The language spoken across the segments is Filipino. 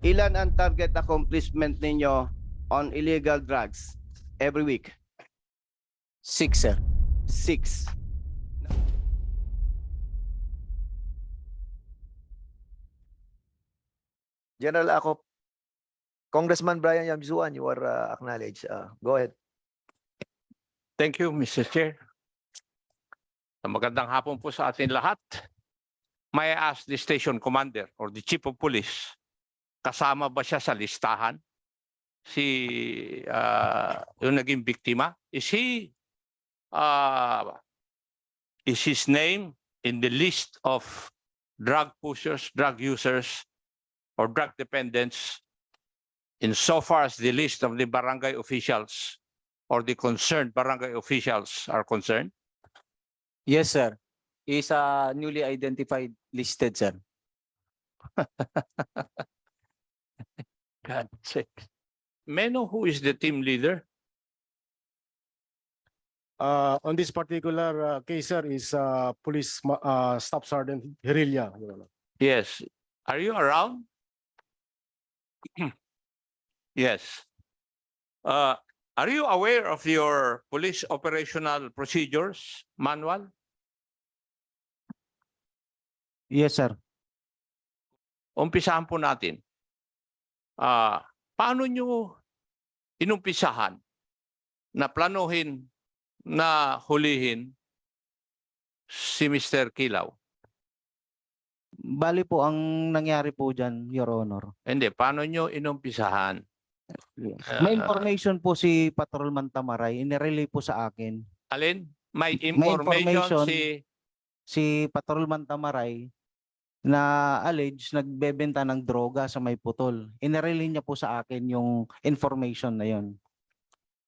ilan ang target accomplishment ninyo on illegal drugs every week? Six, sir. Six. General Acop, Congressman Brian Yamzuan, you are uh, acknowledged. Uh, go ahead. Thank you, Mr. Chair. Magandang hapon po sa atin lahat. May I ask the station commander or the chief of police, kasama ba siya sa listahan? Si ah, yung naging biktima? Is he uh, is his name in the list of drug pushers, drug users, or drug dependents in so far as the list of the barangay officials or the concerned barangay officials are concerned? Yes, sir. Is a newly identified listed, sir. God sake. May I know who is the team leader? Uh, on this particular uh, case, sir, is uh, Police Ma- uh, Staff Sergeant Hirilla. Your Honor. Yes. Are you around? Yes. Uh, are you aware of your police operational procedures manual? Yes, sir. Umpisahan po natin. Ah, paano nyo inumpisahan na planuhin na hulihin si Mr. Kilaw? Bali po, ang nangyari po dyan, Your Honor. Hindi, paano nyo inumpisahan? May Ah. information po si Patrolman Tamaray, inirelay po sa akin. Alin? May May information information. si Si Patrolman Tamaray na allege nagbebenta ng droga sa may putol. Inirelay niya po sa akin yung information na yon.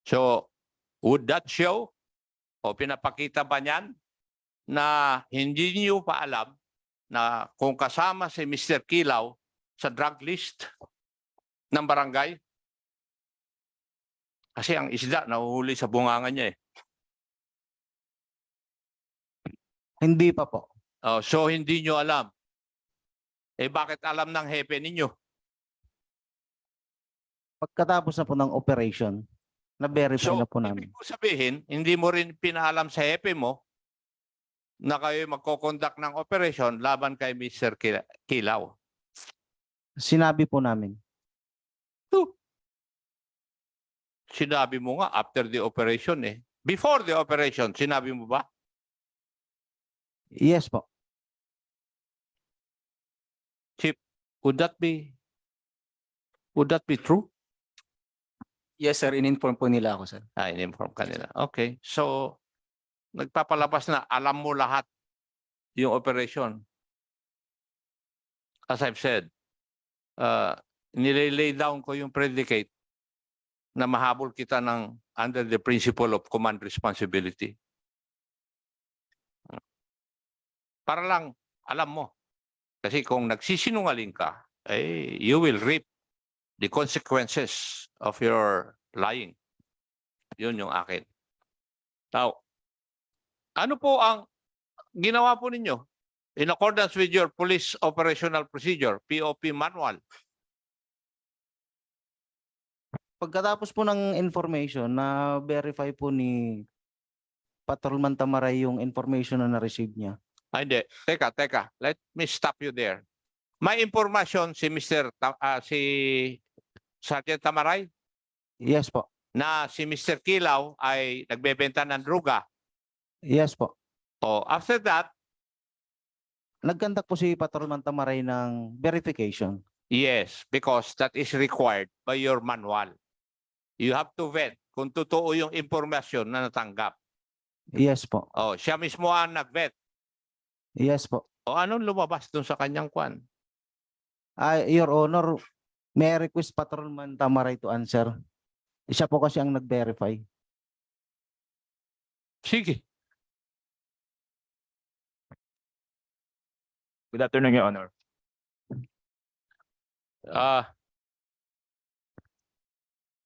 So, would that show o pinapakita ba niyan na hindi niyo pa alam na kung kasama si Mr. Kilaw sa drug list ng barangay? Kasi ang isda nahuhuli sa bunganga niya eh. Hindi pa po. Oh, so hindi niyo alam. Eh bakit alam ng hepe ninyo? Pagkatapos na po ng operation, na-verify So, na po namin. ibig ko sabihin, hindi mo rin pinaalam sa hepe mo na kayo magkoconduct ng operation laban kay Mr. Kila- Kilaw. Sinabi po namin. Sinabi mo nga after the operation eh. Before the operation, sinabi mo ba? Yes po. Would that be Would that be true? Yes, sir. In-inform po nila ako, sir. Ah, in-inform ka nila. Okay. So, nagpapalabas na alam mo lahat yung operation. As I've said, uh, nilay down ko yung predicate na mahabol kita ng under the principle of command responsibility. Para lang alam mo. Kasi kung nagsisinungaling ka, eh, you will reap the consequences of your lying. Yun yung akin. Now, ano po ang ginawa po ninyo in accordance with your police operational procedure, POP manual? Pagkatapos po ng information na verify po ni Patrolman Tamaray yung information na na-receive niya. Ah, hindi. Teka, teka. Let me stop you there. May information si Mr. Ta- ah, si Sergeant Tamaray Yes po. na si Mr. Kilaw ay nagbebenta ng druga. Yes po. O after that, Nagkandak po si Patrolman Tamaray ng verification. yes, because that is required by your manual. You have to vet kung totoo yung impormasyon na natanggap. Yes po. Oh, siya mismo ang nag-vet. Yes po. O anong lumabas dun sa kanyang kwan? Ah, Your Honor, may request Patrolman Tamaray to answer. Siya po kasi ang nag-verify. Sige. Good afternoon, Your Honor. Uh,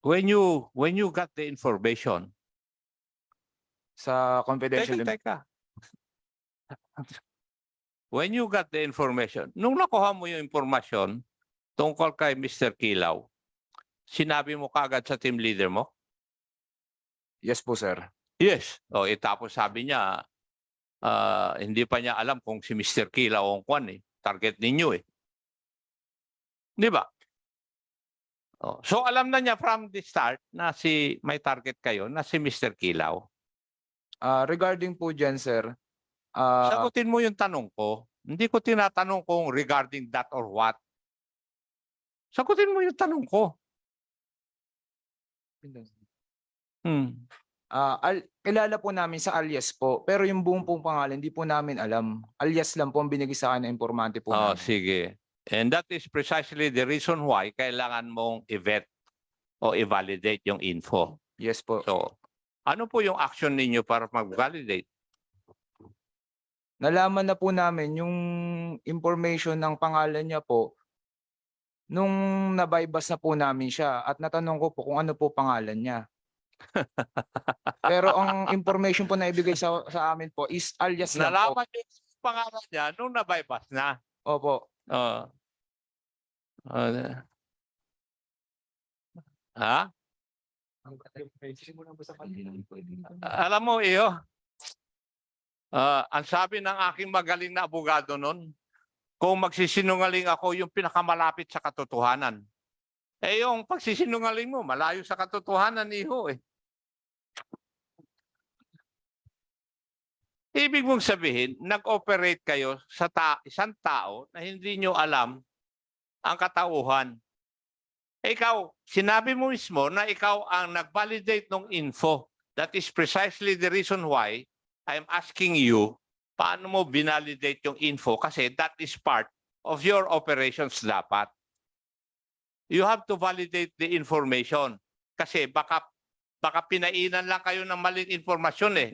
when you when you got the information, Sa confidential, teka, teka. When you got the information, nung nakuha mo yung information tungkol kay Mr. Kilaw, sinabi mo kagad sa team leader mo? Yes po, sir. Yes. O, eh, tapos sabi niya, ah, hindi pa niya alam kung si Mr. Kilaw ang kwan eh. Target ninyo eh. Di ba? Oh, so alam na niya from the start na si may target kayo na si Mr. Kilaw. Ah, regarding po dyan, sir, ah, Sagutin mo yung tanong ko. Hindi ko tinatanong kung regarding that or what. Sagutin mo yung tanong ko. Hmm. ah, al- kilala po namin sa alias po, pero yung buong pong pangalan, hindi po namin alam. Alias lang po ang binigay sa akin ng informante po Oh, namin. sige. And that is precisely the reason why kailangan mong i-vet o i-validate yung info. Yes po. So, ano po yung action ninyo para mag-validate? Nalaman na po namin yung information ng pangalan niya po nung nabaybas na po namin siya at natanong ko po kung ano po pangalan niya. Pero ang information po na ibigay sa, sa amin po is alias lang po. Nalaman yung pangalan niya nung nabaybas na. Opo. Oh. Uh, ha? Alam mo, iyo, ah, ang sabi ng aking magaling na abogado nun, kung magsisinungaling ako yung pinakamalapit sa katotohanan. Eh yung pagsisinungaling mo, malayo sa katotohanan, iho eh. Ibig mong sabihin, nag-operate kayo sa ta- isang tao na hindi nyo alam ang katauhan. Ikaw, sinabi mo mismo na ikaw ang nag-validate ng info. That is precisely the reason why I'm asking you paano mo binalidate yung info kasi that is part of your operations dapat. You have to validate the information kasi baka baka pinainan lang kayo ng maling informasyon eh.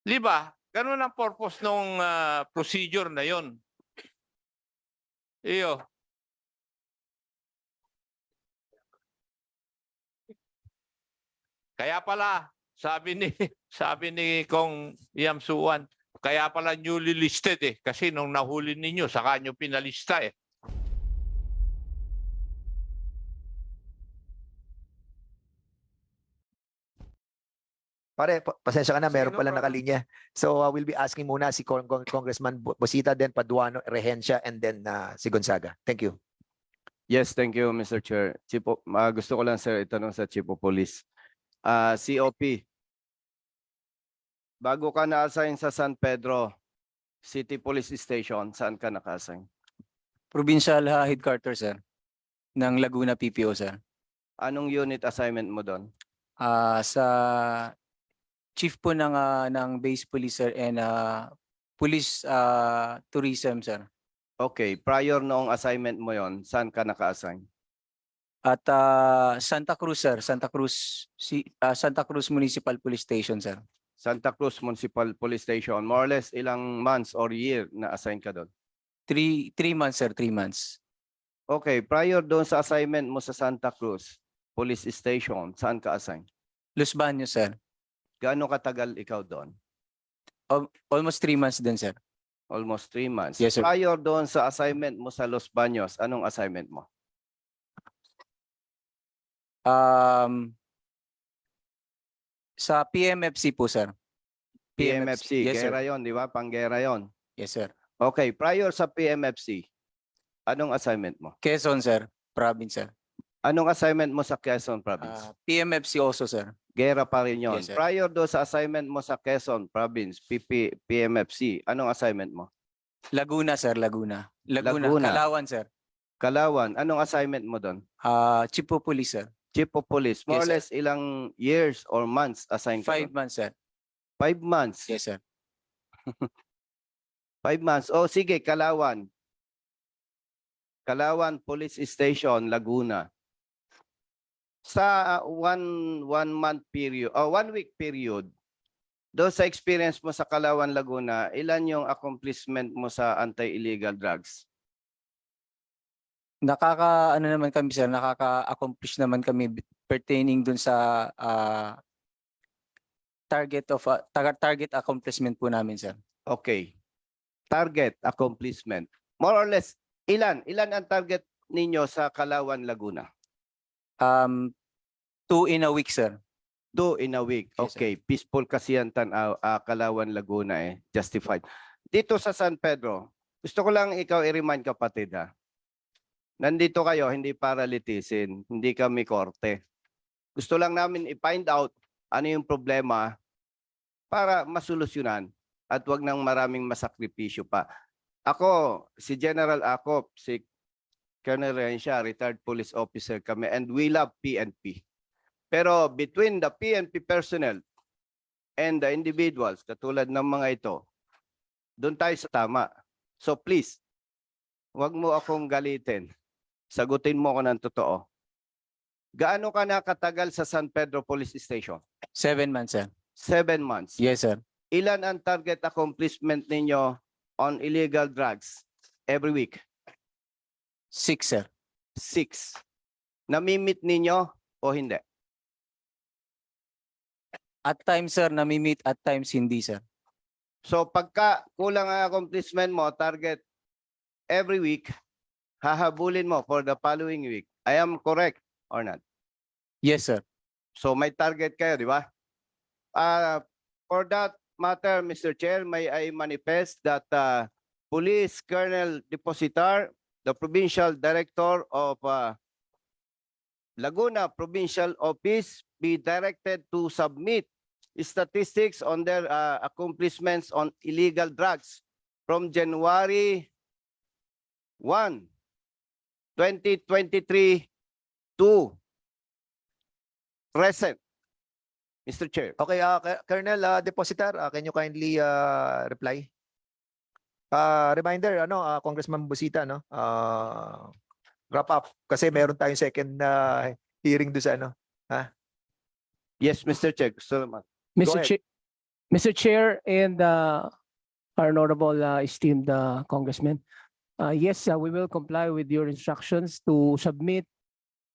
Di ba? Ganun ang purpose ng procedure na yon. Iyo. Kaya pala, sabi ni sabi ni Kong Yamsuan, kaya pala newly listed eh kasi nung nahuli ninyo saka nyo pinalista eh. Pare, pa- pasensya ka na, meron no pala nakalinya. So uh, we'll be asking muna si Cong- Cong- Congressman Bu- Busita, then Paduano, Rehencia, and then uh, si Gonzaga. Thank you. Yes, thank you, Mr. Chair. Chief of, ah, gusto ko lang sir itanong sa Chief of Police. Ah, COP. Bago ka na-assign sa San Pedro City Police Station, saan ka naka-assign? Provincial ah, headquarters, sir, ng Laguna PPO, sir. Anong unit assignment mo doon? Ah, sa chief po ng ah, ng base police sir and ah, police ah, tourism sir. Okay, prior noong assignment mo yon, saan ka naka-assign? At ah, Santa Cruz sir, Santa Cruz si ah, Santa Cruz Municipal Police Station sir. Santa Cruz Municipal Police Station, more or less ilang months or year na assign ka doon? Three three months sir, three months. Okay, prior doon sa assignment mo sa Santa Cruz Police Station, saan ka assign? Los Baños sir. Gaano katagal ikaw doon? Almost three months din sir. Almost three months. Yes, sir. Prior doon sa assignment mo sa Los Baños, anong assignment mo? Um, sa PMFC po sir. PMFC, Yes sir. gera yon, di ba? Panggera yon. Yes sir. Okay, prior sa PMFC, anong assignment mo? Quezon sir, province sir. Anong assignment mo sa Quezon Province? Ah, PMFC also sir. Gera pa rin yon. yes, sir. prior doon sa assignment mo sa Quezon Province, PP, PMFC, anong assignment mo? Laguna sir, Laguna. Laguna, Laguna. Kalawan sir. Kalawan, anong assignment mo doon? Ah, chief po police sir. Chief of Police, more Yes, or sir. less ilang years or months assigned ka Five doon? months sir. Five months. Yes sir. Five months. Oh, sige, Kalawan. Kalawan Police Station, Laguna. Sa uh, one one month period, oh, one week period, do sa experience mo sa Kalawan, Laguna, ilan yung accomplishment mo sa anti-illegal drugs? Nakaka ano naman kami sir, nakaka-accomplish naman kami pertaining dun sa ah, target of ah, tar- target accomplishment po namin sir. Okay. Target accomplishment. More or less, ilan? Ilan ang target ninyo sa Kalawan, Laguna? Um, two in a week, sir. Two in a week. Yes, sir. Okay, peaceful kasi yan tanaw, ah, Kalawan, Laguna eh. Justified. Dito sa San Pedro, gusto ko lang ikaw i-remind kapatid ha. Nandito kayo, hindi para litisin, hindi kami korte. Gusto lang namin i-find out ano yung problema para masolusyonan at wag nang maraming masakripisyo pa. Ako, si General Acop, si Colonel Rencia, retired police officer kami and we love PNP. Pero between the PNP personnel and the individuals, katulad ng mga ito, doon tayo sa tama. So please, wag mo akong galitin. Sagutin mo ako ng totoo. Gaano ka na katagal sa San Pedro Police Station? Seven months, sir. Seven months. Yes, sir. Ilan ang target accomplishment ninyo on illegal drugs every week? Six, sir. Six. Namimit ninyo o hindi? At times, sir, nami-meet. At times, hindi, sir. So pagka kulang ang accomplishment mo, target every week, hahabulin mo for the following week. I am correct or not? Yes, sir. So may target kayo, di ba? Uh, for that matter, Mr. Chair, may I manifest that uh, Police Colonel Depositar, the Provincial Director of uh, Laguna Provincial Office, be directed to submit statistics on their uh, accomplishments on illegal drugs from January 1, 2023 to present. Mr. Chair. Okay, uh, Colonel uh, Depositar, uh, can you kindly uh, reply? Uh, reminder, ano, uh, Congressman Busita, no? Uh, wrap up kasi meron tayong second uh, hearing do sa ano. Yes, Mr. Chair. Go Mr. Chair, Mr. Chair and uh, our honorable uh, esteemed uh, congressman. Uh, yes, uh, we will comply with your instructions to submit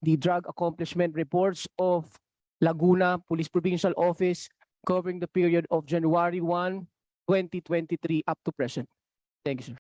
the drug accomplishment reports of Laguna Police Provincial Office covering the period of January 1, 2023 up to present. Thank you, sir.